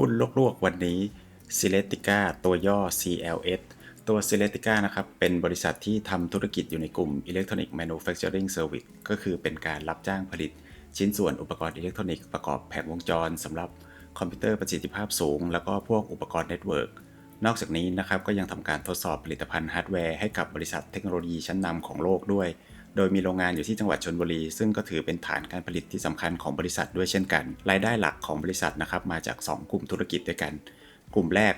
หุ้นลวกๆ วันนี้ s i l e t i c a ตัวย่อ CLS ตัว s i l e t i c a นะครับ เป็นบริษัทที่ทำธุรกิจอยู่ในกลุ่ม Electronic Manufacturing Service ก็คือเป็นการรับจ้างผลิต ชิ้นส่วนอุปกรณ์อิเล็กทรอนิกส์ประกอบแผงวงจรสำหรับคอมพิวเตอร์ประสิทธิภาพสูง แล้วก็พวกอุปกรณ์เน็ตเวิร์กนอกจากนี้นะครับก็ยังทำการทดสอบผลิตภัณฑ์ฮาร์ดแวร์ให้กับบริษัทเทคโนโลยีชั้นนำของโลกด้วย โดยมีโรงงานอยู่ที่จังหวัดชนบุรี ซึ่งก็ถือเป็นฐานการผลิตที่สำคัญของบริษัทด้วยเช่นกัน รายได้หลักของบริษัทนะครับมาจาก 2 กลุ่มธุรกิจด้วยกัน กลุ่มแรก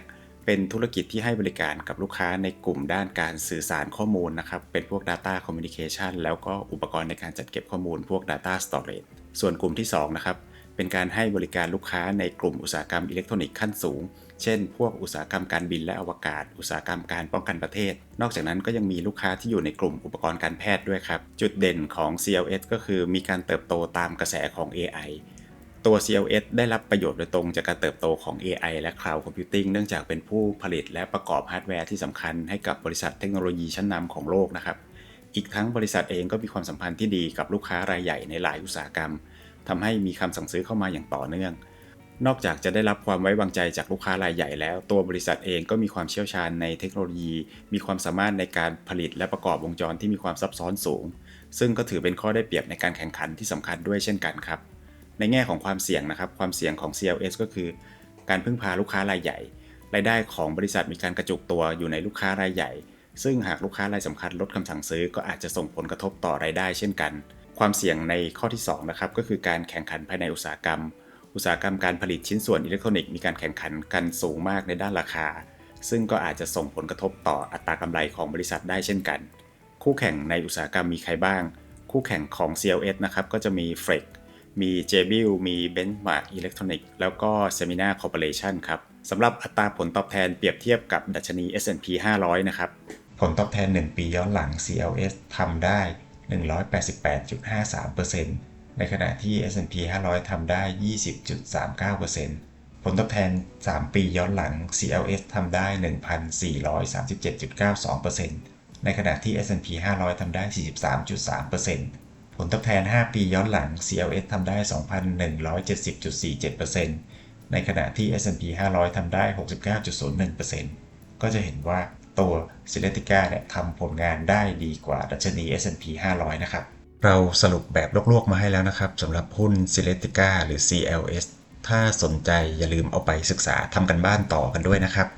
เป็นธุรกิจที่ให้บริการกับลูกค้าในกลุ่มด้านการสื่อสารข้อมูลนะครับ เป็นพวก Data Communication แล้วก็อุปกรณ์ในการจัดเก็บข้อมูลพวก Data Storage ส่วนกลุ่มที่2นะครับเป็นการให้บริการลูกค้าในกลุ่มอุตสาหกรรมอิเล็กทรอนิกส์ขั้นสูง เช่น พวกอุตสาหกรรมการบินและอวกาศ อุตสาหกรรมการป้องกันประเทศ นอกจากนั้นก็ยังมีลูกค้าที่อยู่ในกลุ่มอุปกรณ์การแพทย์ด้วยครับ จุดเด่นของ CLS ก็คือมีการเติบโตตามกระแสของ AI ตัว CLS ได้รับประโยชน์โดยตรงจากการเติบโตของ AI และ Cloud Computing เนื่องจากเป็นผู้ผลิตและประกอบฮาร์ดแวร์ที่สำคัญให้กับบริษัทเทคโนโลยีชั้นนำของโลกนะครับ อีกทั้งบริษัทเองก็มีความสัมพันธ์ที่ดีกับลูกค้ารายใหญ่ในหลายอุตสาหกรรมทำให้มีคำสั่งซื้อเข้ามาอย่างต่อเนื่อง นอกจากจะได้รับความไว้วางใจจากลูกค้ารายใหญ่แล้ว ตัวบริษัทเองก็มีความเชี่ยวชาญในเทคโนโลยี มีความสามารถในการผลิตและประกอบวงจรที่มีความซับซ้อนสูง ซึ่งก็ถือเป็นข้อได้เปรียบในการแข่งขันที่สำคัญด้วยเช่นกันครับ ในแง่ของความเสี่ยงนะครับ ความเสี่ยงของ CLS ก็คือ การพึ่งพาลูกค้ารายใหญ่ รายได้ของบริษัทมีการกระจุกตัวอยู่ในลูกค้ารายใหญ่ ซึ่งหากลูกค้ารายสำคัญลดคำสั่งซื้อ ก็อาจจะส่งผลกระทบต่อรายได้เช่นกัน ความเสี่ยงในข้อที่2นะครับก็คือการแข่งขันภายในอุตสาหกรรม อุตสาหกรรมการผลิตชิ้นส่วนอิเล็กทรอนิกส์มีการแข่งขันกันสูงมากในด้านราคา ซึ่งก็อาจจะส่งผลกระทบต่ออัตรากำไรของบริษัทได้เช่นกัน คู่แข่งในอุตสาหกรรมมีใครบ้าง คู่แข่งของ CLS นะครับก็จะมี f r e c มี JBL มี Benchmark Electronic แล้วก็ Semina Corporation ครับสำหรับอัตราผลตอบแทนเปรียบเทียบกับดัชนี S&P 500 นะครับ ผลตอบแทน 1 ปีย้อนหลัง CLS ทำได้ 188.53% ในขณะที่ S&P 500 ทำได้ 20.39%ผลตอบแทน 3 ปีย้อนหลัง CLS ทำได้ 1,437.92%ในขณะที่ S&P 500 ทำได้ 43.3%ผลตอบแทน 5 ปีย้อนหลัง CLS ทำได้ 2,170.47%ในขณะที่ S&P 500 ทำได้ 69.01%ก็จะเห็นว่าตัว s i l e t i c a เนี่ยทำผลงานได้ดีกว่าดัชนี S&P 500 นะครับ เราสรุปแบบลวกๆมาให้แล้วนะครับสำหรับหุ้น s i l e t i c a หรือ CLS ถ้าสนใจอย่าลืมเอาไปศึกษาทำกันบ้านต่อกันด้วยนะครับ